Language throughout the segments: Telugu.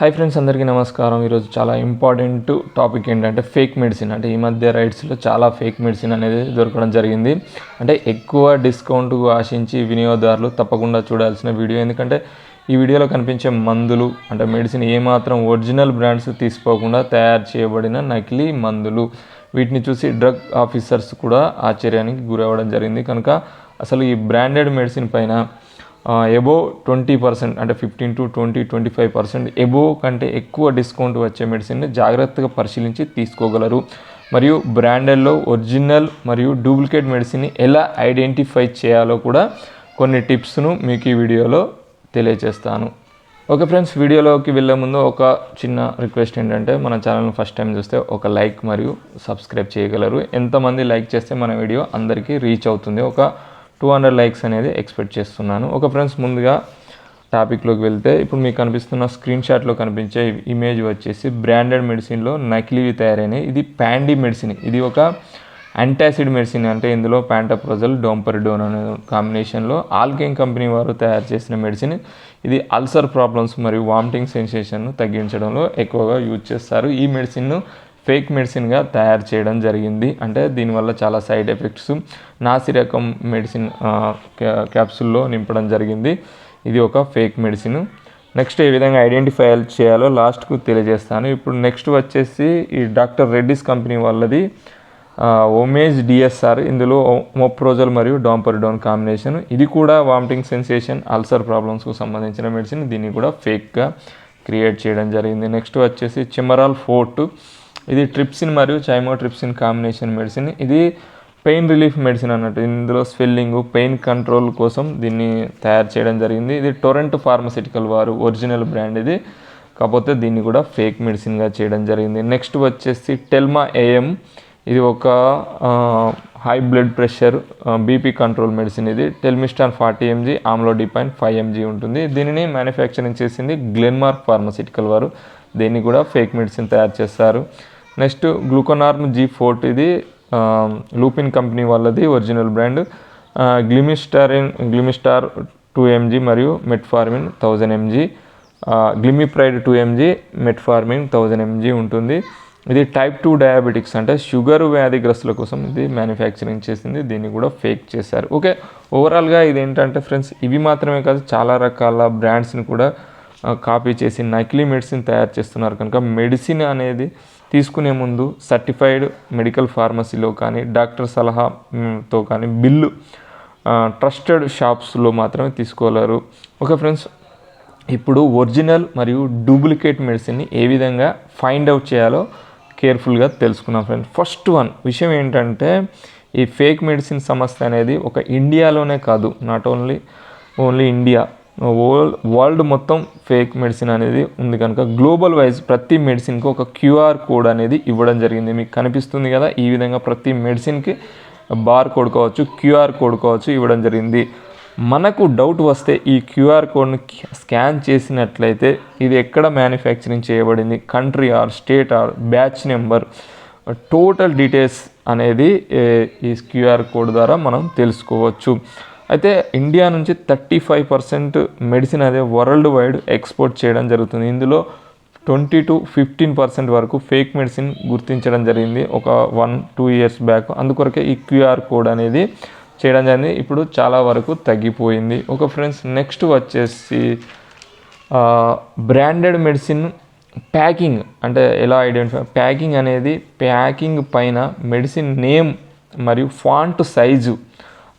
హై ఫ్రెండ్స్ అందరికీ నమస్కారం. ఈరోజు చాలా ఇంపార్టెంట్ టాపిక్ ఏంటంటే ఫేక్ మెడిసిన్ అంటే ఈ మధ్య రైట్స్లో చాలా ఫేక్ మెడిసిన్ అనేది దొరకడం జరిగింది. అంటే ఎక్కువ డిస్కౌంట్ ఆశించి వినియోగదారులు తప్పకుండా చూడాల్సిన వీడియో ఎందుకంటే ఈ వీడియోలో కనిపించే మందులు అంటే మెడిసిన్ ఏమాత్రం ఒరిజినల్ బ్రాండ్స్ తీసుకోకుండా తయారు చేయబడిన నకిలీ మందులు. వీటిని చూసి డ్రగ్ ఆఫీసర్స్ కూడా ఆశ్చర్యానికి గురవ్వడం జరిగింది. కనుక అసలు ఈ బ్రాండెడ్ మెడిసిన్ పైన ఎబో ట్వంటీ పర్సెంట్ అంటే fifteen to twenty twenty five percent above కంటే ఎక్కువ డిస్కౌంట్ వచ్చే మెడిసిన్ని జాగ్రత్తగా పరిశీలించి తీసుకోగలరు. మరియు బ్రాండెడ్లో ఒరిజినల్ మరియు డూప్లికేట్ మెడిసిన్ని ఎలా ఐడెంటిఫై చేయాలో కూడా కొన్ని టిప్స్ను మీకు ఈ వీడియోలో తెలియజేస్తాను ఓకే ఫ్రెండ్స్ వీడియోలోకి వెళ్ళే ముందు ఒక చిన్న రిక్వెస్ట్ ఏంటంటే మన ఛానల్ని ఫస్ట్ టైం చూస్తే ఒక లైక్ మరియు సబ్స్క్రైబ్ చేయగలరు. ఎంతమంది లైక్ చేస్తే మన వీడియో అందరికీ రీచ్ అవుతుంది. ఒక టూ హండ్రెడ్ లైక్స్ అనేది ఎక్స్పెక్ట్ చేస్తున్నాను. ఒక ఫ్రెండ్స్ ముందుగా టాపిక్లోకి వెళ్తే ఇప్పుడు మీకు కనిపిస్తున్న స్క్రీన్ షాట్లో కనిపించే ఇమేజ్ వచ్చేసి బ్రాండెడ్ మెడిసిన్లో నకిలీవి తయారైనవి. ఇది ప్యాండీ మెడిసిన్ ఇది ఒక యాంటాసిడ్ మెడిసిన్ అంటే ఇందులో ప్యాంటాప్రోజల్ డోంపరిడోన్ అనే కాంబినేషన్లో ఆల్కెన్ కంపెనీ వారు తయారు చేసిన మెడిసిన్ ఇది అల్సర్ ప్రాబ్లమ్స్ మరియు వామిటింగ్ సెన్సేషన్ను తగ్గించడంలో ఎక్కువగా యూజ్ చేస్తారు. ఈ మెడిసిన్ను ఫేక్ మెడిసిన్గా తయారు చేయడం జరిగింది. అంటే దీనివల్ల చాలా సైడ్ ఎఫెక్ట్స్ నాసి రకం మెడిసిన్ క్యాప్సుల్లో నింపడం జరిగింది. ఇది ఒక ఫేక్ మెడిసిన్. నెక్స్ట్ ఏ విధంగా ఐడెంటిఫై చేయాలో లాస్ట్కు తెలియజేస్తాను. ఇప్పుడు నెక్స్ట్ వచ్చేసి ఈ డాక్టర్ రెడ్డిస్ కంపెనీ వాళ్ళది ఓమేజ్ డిఎస్ఆర్ ఇందులో మోప్రోజల్ మరియు డాంపరిడోన్ కాంబినేషన్. ఇది కూడా వామిటింగ్ సెన్సేషన్ అల్సర్ ప్రాబ్లమ్స్కు సంబంధించిన మెడిసిన్. దీన్ని కూడా ఫేక్గా క్రియేట్ చేయడం జరిగింది. నెక్స్ట్ వచ్చేసి చిమరాల్ ఫోర్ట్. ఇది ట్రిప్సిన్ మరియు చైమోట్రిప్సిన్ కాంబినేషన్ మెడిసిన్. ఇది పెయిన్ రిలీఫ్ మెడిసిన్ అన్నట్టు. ఇందులో స్వెల్లింగ్ పెయిన్ కంట్రోల్ కోసం దీన్ని తయారు చేయడం జరిగింది. ఇది టొరెంట్ ఫార్మసిటికల్ వారు ఒరిజినల్ బ్రాండ్ ఇది. కాకపోతే దీన్ని కూడా ఫేక్ మెడిసిన్గా చేయడం జరిగింది. నెక్స్ట్ వచ్చేసి టెల్మా ఏఎం. ఇది ఒక high blood pressure BP control medicine ఇది. Telmisartan forty mg amlodipine five mg ఉంటుంది. దీనిని మ్యానుఫ్యాక్చరింగ్ చేసింది గ్లెన్మార్క్ ఫార్మసిటికల్ వారు. దీన్ని కూడా ఫేక్ మెడిసిన్ తయారు చేస్తారు. నెక్స్ట్ గ్లూకోనార్మ్ జీ ఫోర్ట్ ఇది లూపిన్ కంపెనీ వాళ్ళది ఒరిజినల్ బ్రాండ్. గ్లిమిస్టారిన్ గ్లిమిస్టార్ టూ ఎంజీ మరియు metformin thousand mg. Glimepiride two mg metformin thousand mg ఉంటుంది. ఇది టైప్ టూ డయాబెటిక్స్ అంటే షుగర్ వ్యాధిగ్రస్తుల కోసం ఇది మ్యానుఫ్యాక్చరింగ్ చేసింది దీన్ని కూడా ఫేక్ చేశారు. ఓకే ఓవరాల్గా ఇది ఏంటంటే ఫ్రెండ్స్ ఇవి మాత్రమే కాదు చాలా రకాల బ్రాండ్స్ని కూడా కాపీ చేసి నకిలీ మెడిసిన్ తయారు చేస్తున్నారు. కనుక మెడిసిన్ అనేది తీసుకునే ముందు సర్టిఫైడ్ మెడికల్ ఫార్మసీలో కానీ డాక్టర్ సలహాతో కానీ బిల్లు ట్రస్టెడ్ షాప్స్లో మాత్రమే తీసుకోగలరు ఓకే ఫ్రెండ్స్ ఇప్పుడు ఒరిజినల్ మరియు డూప్లికేట్ మెడిసిన్ని ఏ విధంగా ఫైండ్ అవుట్ చేయాలో కేర్ఫుల్గా తెలుసుకున్నాం ఫ్రెండ్స్. ఫస్ట్ వన్ విషయం ఏంటంటే ఈ ఫేక్ మెడిసిన్ సమస్య అనేది ఒక ఇండియాలోనే కాదు not only only India. World world మొత్తం ఫేక్ మెడిసిన్ అనేది ఉంది కనుక గ్లోబల్ వైజ్ ప్రతి మెడిసిన్కి ఒక క్యూఆర్ కోడ్ అనేది ఇవ్వడం జరిగింది. మీకు కనిపిస్తుంది కదా ఈ విధంగా ప్రతి మెడిసిన్కి బార్ కోడ్ కావచ్చు క్యూఆర్ కోడ్ కావచ్చు ఇవ్వడం జరిగింది. మనకు డౌట్ వస్తే ఈ క్యూఆర్ కోడ్ని స్కాన్ చేసినట్లయితే ఇది ఎక్కడ మ్యానుఫ్యాక్చరింగ్ చేయబడింది? Country or state or batch number total details అనేది ఈ క్యూఆర్ కోడ్ ద్వారా మనం తెలుసుకోవచ్చు. అయితే ఇండియా నుంచి థర్టీ ఫైవ్ పర్సెంట్ మెడిసిన్ అదే వరల్డ్ వైడ్ ఎక్స్పోర్ట్ చేయడం జరుగుతుంది. ఇందులో ట్వంటీ టు ఫిఫ్టీన్ పర్సెంట్ వరకు ఫేక్ మెడిసిన్ గుర్తించడం జరిగింది ఒక వన్ టూ ఇయర్స్ బ్యాక్. అందుకొరకే ఈ క్యూఆర్ కోడ్ అనేది చేయడం జరిగింది. ఇప్పుడు చాలా వరకు తగ్గిపోయింది. ఒక ఫ్రెండ్స్ నెక్స్ట్ వచ్చేసి బ్రాండెడ్ మెడిసిన్ ప్యాకింగ్ అంటే ఎలా ఐడెంటిఫై ప్యాకింగ్ అనేది ప్యాకింగ్ పైన మెడిసిన్ నేమ్ మరియు ఫాంట్ సైజు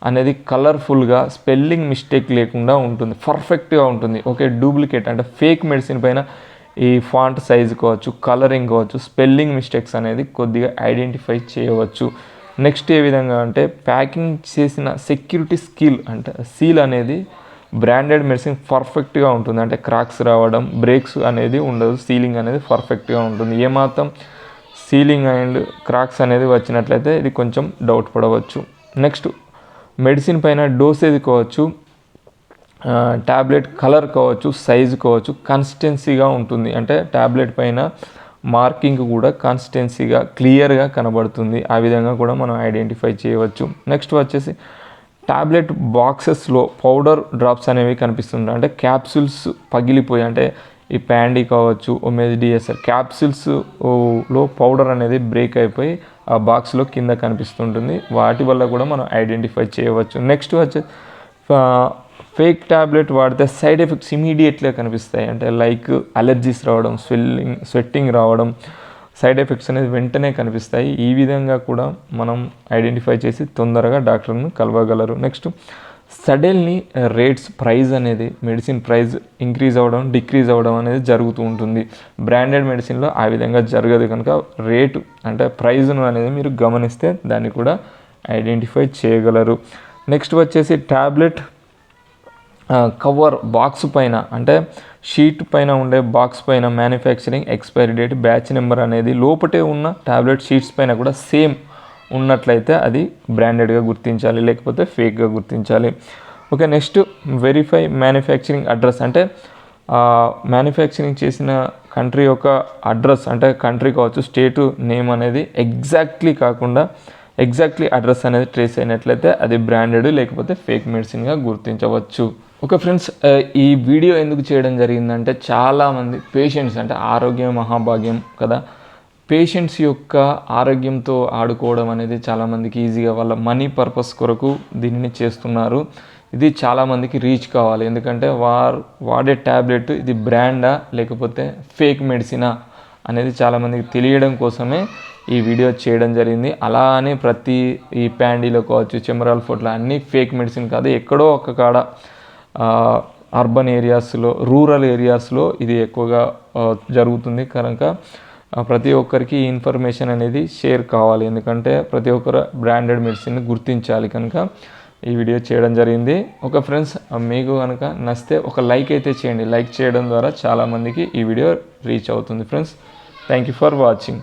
అనేది కలర్ఫుల్గా స్పెల్లింగ్ మిస్టేక్ లేకుండా ఉంటుంది. పర్ఫెక్ట్గా ఉంటుంది. ఓకే డూప్లికేట్ అంటే ఫేక్ మెడిసిన్ పైన ఈ ఫాంట్ సైజ్ కావచ్చు కలరింగ్ కావచ్చు స్పెల్లింగ్ మిస్టేక్స్ అనేది కొద్దిగా ఐడెంటిఫై చేయవచ్చు. నెక్స్ట్ ఏ విధంగా అంటే ప్యాకింగ్ చేసిన సెక్యూరిటీ స్కిల్ అంటే సీల్ అనేది బ్రాండెడ్ మెడిసిన్ పర్ఫెక్ట్గా ఉంటుంది. అంటే క్రాక్స్ రావడం బ్రేక్స్ అనేది ఉండదు. సీలింగ్ అనేది పర్ఫెక్ట్గా ఉంటుంది. ఏమాత్రం సీలింగ్ అండ్ క్రాక్స్ అనేది వచ్చినట్లయితే ఇది కొంచెం డౌట్ పడవచ్చు. నెక్స్ట్ మెడిసిన్ పైన డోసేజ్ కావచ్చు ట్యాబ్లెట్ కలర్ కావచ్చు సైజు కావచ్చు కన్సిస్టెన్సీగా ఉంటుంది. అంటే ట్యాబ్లెట్ పైన మార్కింగ్ కూడా కన్సిస్టెన్సీగా క్లియర్గా కనబడుతుంది. ఆ విధంగా కూడా మనం ఐడెంటిఫై చేయవచ్చు. నెక్స్ట్ వచ్చేసి టాబ్లెట్ బాక్సెస్లో పౌడర్ డ్రాప్స్ అనేవి కనిపిస్తుంటాయి. అంటే క్యాప్సూల్స్ పగిలిపోయి అంటే ఈ ప్యాండీ కావచ్చు ఒమెజిడిఎస్ఆర్ క్యాప్సూల్స్లో పౌడర్ అనేది బ్రేక్ అయిపోయి ఆ బాక్స్లో కింద కనిపిస్తుంటుంది. వాటి వల్ల కూడా మనం ఐడెంటిఫై చేయవచ్చు. నెక్స్ట్ వచ్చే ఫేక్ ట్యాబ్లెట్ వాడితే సైడ్ ఎఫెక్ట్స్ ఇమీడియట్గా కనిపిస్తాయి. అంటే లైక్ అలర్జీస్ రావడం స్వెల్లింగ్ స్వెట్టింగ్ రావడం సైడ్ ఎఫెక్ట్స్ అనేది వెంటనే కనిపిస్తాయి. ఈ విధంగా కూడా మనం ఐడెంటిఫై చేసి తొందరగా డాక్టర్ను కలవగలరు. నెక్స్ట్ సడన్లీ రేట్స్ ప్రైస్ అనేది మెడిసిన్ ప్రైస్ ఇంక్రీజ్ అవ్వడం డిక్రీజ్ అవ్వడం అనేది జరుగుతూ ఉంటుంది. బ్రాండెడ్ మెడిసిన్లో ఆ విధంగా జరగదు కనుక రేటు అంటే ప్రైజ్ను అనేది మీరు గమనిస్తే దాన్ని కూడా ఐడెంటిఫై చేయగలరు. నెక్స్ట్ వచ్చేసి ట్యాబ్లెట్ కవర్ బాక్స్ పైన అంటే షీట్ పైన ఉండే బాక్స్ పైన manufacturing expiry date batch number అనేది లోపటే ఉన్న ట్యాబ్లెట్ షీట్స్ పైన కూడా సేమ్ ఉన్నట్లయితే అది బ్రాండెడ్గా గుర్తించాలి లేకపోతే ఫేక్గా గుర్తించాలి. Okay next verify manufacturing address అంటే మ్యానుఫ్యాక్చరింగ్ చేసిన కంట్రీ యొక్క అడ్రస్ అంటే కంట్రీ కావచ్చు స్టేటు నేమ్ అనేది ఎగ్జాక్ట్లీ కాకుండా ఎగ్జాక్ట్లీ అడ్రస్ అనేది ట్రేస్ అయినట్లయితే అది బ్రాండెడ్ లేకపోతే ఫేక్ మెడిసిన్గా గుర్తించవచ్చు. ఓకే ఫ్రెండ్స్ ఈ వీడియో ఎందుకు చేయడం జరిగిందంటే చాలామంది పేషెంట్స్ అంటే ఆరోగ్యం మహాభాగ్యం కదా పేషెంట్స్ యొక్క ఆరోగ్యంతో ఆడుకోవడం అనేది చాలామందికి ఈజీగా వాళ్ళ మనీ పర్పస్ కొరకు దీనిని చేస్తున్నారు. ఇది చాలామందికి రీచ్ కావాలి. ఎందుకంటే వారు వాడే ట్యాబ్లెట్ ఇది బ్రాండా లేకపోతే ఫేక్ మెడిసినా అనేది చాలామందికి తెలియడం కోసమే ఈ వీడియో చేయడం జరిగింది. అలా అని ప్రతి ఈ ప్యాండీలో కావచ్చు చెమరాల్ ఫోట్లో అన్నీ ఫేక్ మెడిసిన్ కాదు ఎక్కడో ఒక కాడ అర్బన్ ఏరియాస్లో రూరల్ ఏరియాస్లో ఇది ఎక్కువగా జరుగుతుంది కనుక ప్రతి ఒక్కరికి ఈ ఇన్ఫర్మేషన్ అనేది షేర్ కావాలి. ఎందుకంటే ప్రతి ఒక్కరు బ్రాండెడ్ మెడిసిన్ గుర్తించాలి కనుక ఈ వీడియో చేయడం జరిగింది. ఒక ఫ్రెండ్స్ మీకు కనుక నచ్చితే ఒక లైక్ అయితే చేయండి. లైక్ చేయడం ద్వారా చాలామందికి ఈ వీడియో రీచ్ అవుతుంది. Friends thank you for watching.